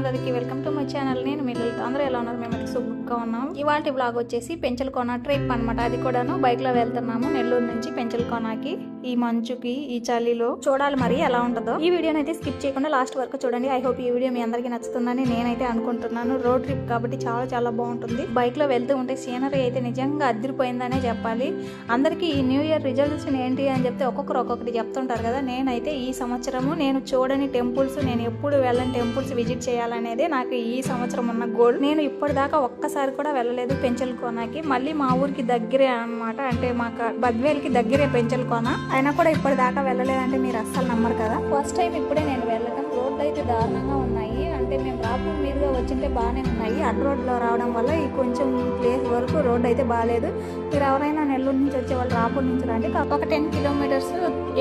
అందరికీ welcome to my channel. నేను మిల్లలతో అందరూ ఎలా ఉన్నారు? మేము సూపర్గా ఉన్నాం. ఇవాళ బ్లాగ్ వచ్చేసి పెంచలకోన ట్రిప్ అనమాట అది కూడాను బైక్లో వెళ్తున్నాము నెల్లూరు నుంచి పెంచలకోనకి ఈ మంచుకి ఈ చలిలో చూడాలి మరి ఎలా ఉంటుందో. ఈ వీడియోని అయితే స్కిప్ చేయకుండా లాస్ట్ వరకు చూడండి. ఐ హోప్ ఈ వీడియో మీ అందరికీ నచ్చుతుందని నేనైతే అనుకుంటున్నాను. రోడ్ ట్రిప్ కాబట్టి చాలా చాలా బాగుంటుంది. బైక్లో వెళ్తూ ఉంటే సీనరీ అయితే నిజంగా అదిరిపోయిందనే చెప్పాలి. అందరికీ ఈ న్యూ ఇయర్ రిజల్ట్స్ ఏంటి అని చెప్తే ఒక్కొక్కరు ఒక్కొక్కటి చెప్తుంటారు కదా. నేనైతే ఈ సంవత్సరము నేను చూడని టెంపుల్స్ నేను ఎప్పుడు వెళ్ళని టెంపుల్స్ విజిట్ చేయాలి వెళ్ళాలనేది నాకు ఈ సంవత్సరం ఉన్న గోల్. నేను ఇప్పటిదాకా ఒక్కసారి కూడా వెళ్ళలేదు పెంచలకోనకి మళ్ళీ మా ఊరికి దగ్గరే అన్నమాట. అంటే మాకు బద్వేల్కి దగ్గరే పెంచలకోన అయినా కూడా ఇప్పటిదాకా వెళ్ళలేదంటే మీరు అస్సలు నమ్మరు కదా. ఫస్ట్ టైం ఇప్పుడే నేను వెళ్ళటం. రోడ్లు అయితే దారుణంగా ఉన్నాయి. అంటే మేము రాపు మీదుగా వచ్చింటే బాగానే ఉన్నాయి. అడ్ రోడ్లో రావడం వల్ల ఈ కొంచెం ప్లేస్ వరకు రోడ్ అయితే బాగాలేదు. మీరు ఎవరైనా నెల్లూరు నుంచి వచ్చే వాళ్ళు రాపూర్ నుంచి రండి. ఒక టెన్ కిలోమీటర్స్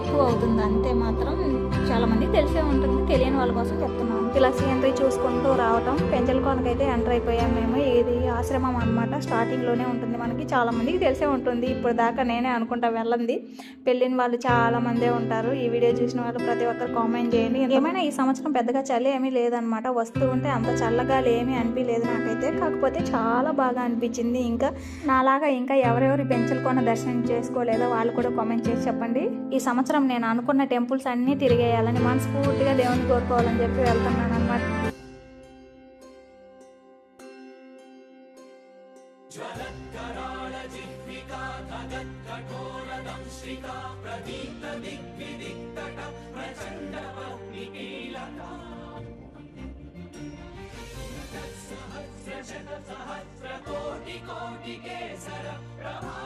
ఎక్కువ అవుతుంది. అంతే మాత్రం చాలామంది తెలిసే ఉంటుంది. తెలియని వాళ్ళ కోసం చెప్తున్నాను. ఇలా సీనరీ చూసుకుంటూ రావటం పెంచలకోనకైతే ఎంటర్ అయిపోయాం మేము. ఇది ఆశ్రమం అనమాట స్టార్టింగ్లోనే ఉంటుంది మనకి. చాలామందికి తెలిసే ఉంటుంది. ఇప్పుడు దాకా నేనే అనుకుంటా వెళ్ళండి పెళ్ళిన వాళ్ళు చాలా మందే ఉంటారు. ఈ వీడియో చూసిన వాళ్ళు ప్రతి ఒక్కరు కామెంట్ చేయండి. ఏమైనా ఈ సంవత్సరం పెద్దగా చలి ఏమీ లేదనమాట వస్తూ ఉంటే అంత చల్లగా ఏమీ అనిపించలేదు నాకైతే. కాకపోతే చాలా బాగా అనిపించింది. ఇంకా నాలాగా ఇంకా ఎవరెవరు పెంచలకోన దర్శనం చేసుకోలేదో వాళ్ళు కూడా కామెంట్ చేసి చెప్పండి. ఈ సంవత్సరం నేను అనుకున్న టెంపుల్స్ అన్నీ తిరిగేయాలని మనస్ఫూర్తిగా దేవుని కోరుకోవాలని చెప్పి వెళ్తున్నాను. नमस्ते ज्वलत्कराळजिह्विका धगत्कठोरदंश्रिका प्रदीप्तदिग्विदिक्तट प्रचण्डवह्निकीलका सहस्रशतसहस्रकोटिकोटिकेसर प्रभा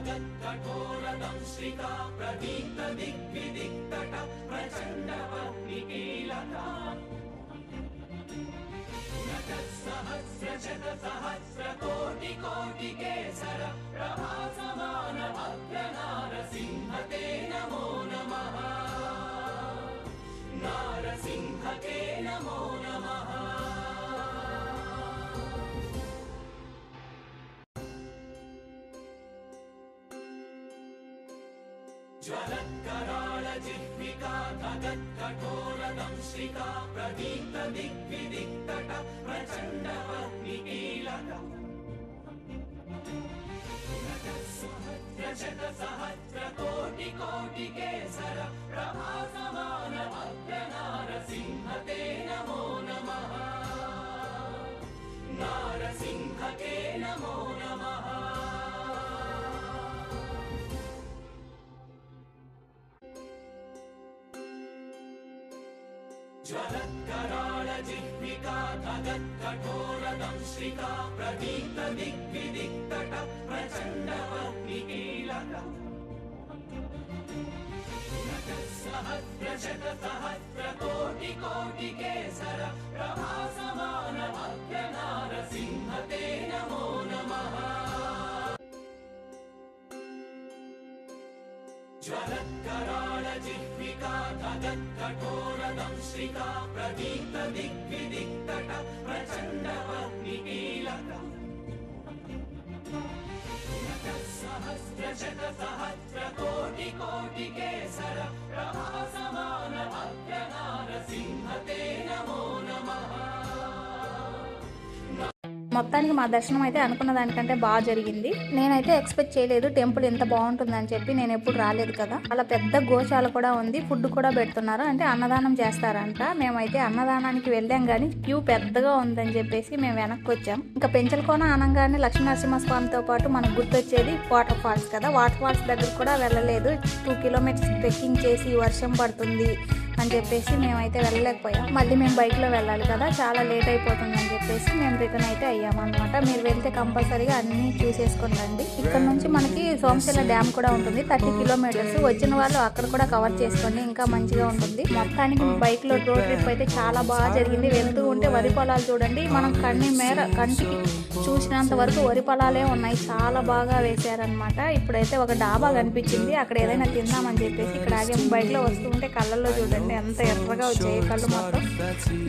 जगत्कठोरदंश्रिका प्रदीप्तदिग्विदिक्तट प्रचण्डवर्णिकीलता सहस्रशतसहस्रकोटिकोटिकेसर प्रभासमानभद्रनारसिंह ते नमो नमः नारसिंह ते नमो ज्वलत्कराळ जिह्विका धगत्कठोरदंशिका प्रदीप्त दिग्विदिक्तट प्रचण्डवर्णिकीलक सहस्र शत सहस्र कोटिकोटिकेसर प्रभासमान ज्वलत्कराळजिह्विका भगत्कठोरदंश्रिका प्रदीप्तदिग्विदिक्तट प्रचण्डवर्णिकीलक सहस्रशतसहस्रकोटिकोटिकेसर प्रभासमानभव्यनारसिंहते नमो ज्वलत्कराळजिह्विका धदत्कठोरदंश्रिका प्रदीप्तदिग्विदिक्तट प्रचण्डवर्णिकीलक सहस्रशतसहस्रकोटिकोटिके మొత్తానికి మా దర్శనం అయితే అనుకున్న దానికంటే బాగా జరిగింది. నేనైతే ఎక్స్పెక్ట్ చేయలేదు టెంపుల్ ఎంత బాగుంటుందని చెప్పి నేను ఎప్పుడు రాలేదు కదా. అలా పెద్ద గోశాల కూడా ఉంది ఫుడ్ కూడా పెడుతున్నారు. అంటే అన్నదానం చేస్తారంట. మేమైతే అన్నదానానికి వెళ్ళాం కానీ క్యూ పెద్దగా ఉందని చెప్పేసి మేము వెనక్కి వచ్చాం. ఇంకా పెంచలకోన అనగానే లక్ష్మీనరసింహస్వామితో పాటు మనకు గుర్తొచ్చేది వాటర్ ఫాల్స్ కదా. వాటర్ ఫాల్స్ దగ్గర కూడా వెళ్ళలేదు. టూ కిలోమీటర్స్ ట్రెక్కింగ్ చేసి వర్షం పడుతుంది. అని చెప్పేసి మేమైతే వెళ్ళలేకపోయాం. మళ్ళీ మేము బైక్లో వెళ్ళాలి కదా చాలా లేట్ అయిపోతుంది అని చెప్పేసి మేము రిటర్న్ అయితే అయ్యామన్నమాట. మీరు వెళ్తే కంపల్సరీగా అన్నీ చూసేసుకొని రండి. ఇక్కడ నుంచి మనకి సోమశిల డ్యామ్ కూడా ఉంటుంది థర్టీ కిలోమీటర్స్. వచ్చిన వాళ్ళు అక్కడ కూడా కవర్ చేసుకోండి ఇంకా మంచిగా ఉంటుంది. మొత్తానికి బైక్లో రోడ్ ట్రిప్ అయితే చాలా బాగా జరిగింది. వెళ్తూ ఉంటే వరి పొలాలు చూడండి. మనం కన్ని మేర కంటికి చూసినంత వరకు వరి పొలాలే ఉన్నాయి. చాలా బాగా వేశారనమాట ఇప్పుడైతే ఒక డాబా కనిపించింది. అక్కడ ఏదైనా తిందామని చెప్పేసి ఇక్కడ ఆగే బైక్లో వస్తూ ఉంటే కళ్ళల్లో చూడండి. ఎంత ఎర్రగా వచ్చాయి కళ్ళు మొత్తం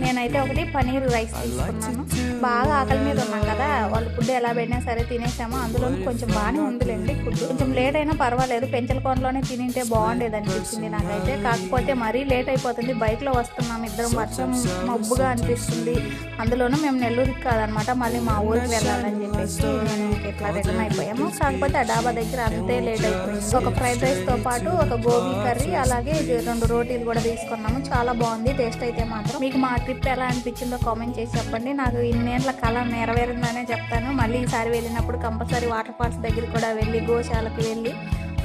నేనైతే ఒకటి పనీర్ రైస్ తీసుకున్నాను. బాగా ఆకలి మీద ఉన్నాం కదా వాళ్ళు ఫుడ్ ఎలా పెట్టినా సరే తినేసాము. అందులో కొంచెం బాగానే ఉందిలేండి ఫుడ్ కొంచెం లేట్ అయినా పర్వాలేదు పెంచల కొండలోనే తినింటే బాగుండేది అనిపించింది నాకైతే. కాకపోతే మరీ లేట్ అయిపోతుంది బైక్లో వస్తున్నాం ఇద్దరం వర్షం మబ్బుగా అనిపిస్తుంది. అందులోనూ మేము నెల్లూరుకి కాదనమాట మళ్ళీ మా ఊరికి వెళ్ళాలని చెప్పేసి నేను ఇట్లా రిటర్న్ అయిపోయాము. కాకపోతే ఆ డాబా దగ్గర అంతే లేట్ అయిపోయింది. ఒక ఫ్రైడ్ రైస్తో పాటు ఒక గోబీ కర్రీ అలాగే రెండు రోటీలు కూడా తీసుకున్నాము చాలా బాగుంది. టేస్ట్ అయితే మాత్రం. మీకు మా ట్రిప్ ఎలా అనిపించిందో కామెంట్ చేసి చెప్పండి. నాకు ఇన్నేళ్ళ కళ నెరవేరిందనే చెప్తాను. మళ్ళీ ఈసారి వెళ్ళినప్పుడు కంపల్సరీ వాటర్ ఫాల్స్ దగ్గర కూడా వెళ్ళి గోశాలకి వెళ్ళి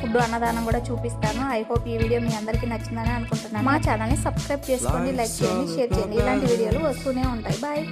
ఫుడ్ అన్నదానం కూడా చూపిస్తాను. ఐ హోప్ ఈ వీడియో మీ అందరికీ నచ్చిందని అనుకుంటున్నాను. మా ఛానల్ని సబ్స్క్రైబ్ చేసుకోండి లైక్ చేయండి షేర్ చేయండి. ఇలాంటి వీడియోలు వస్తూనే ఉంటాయి. బాయ్.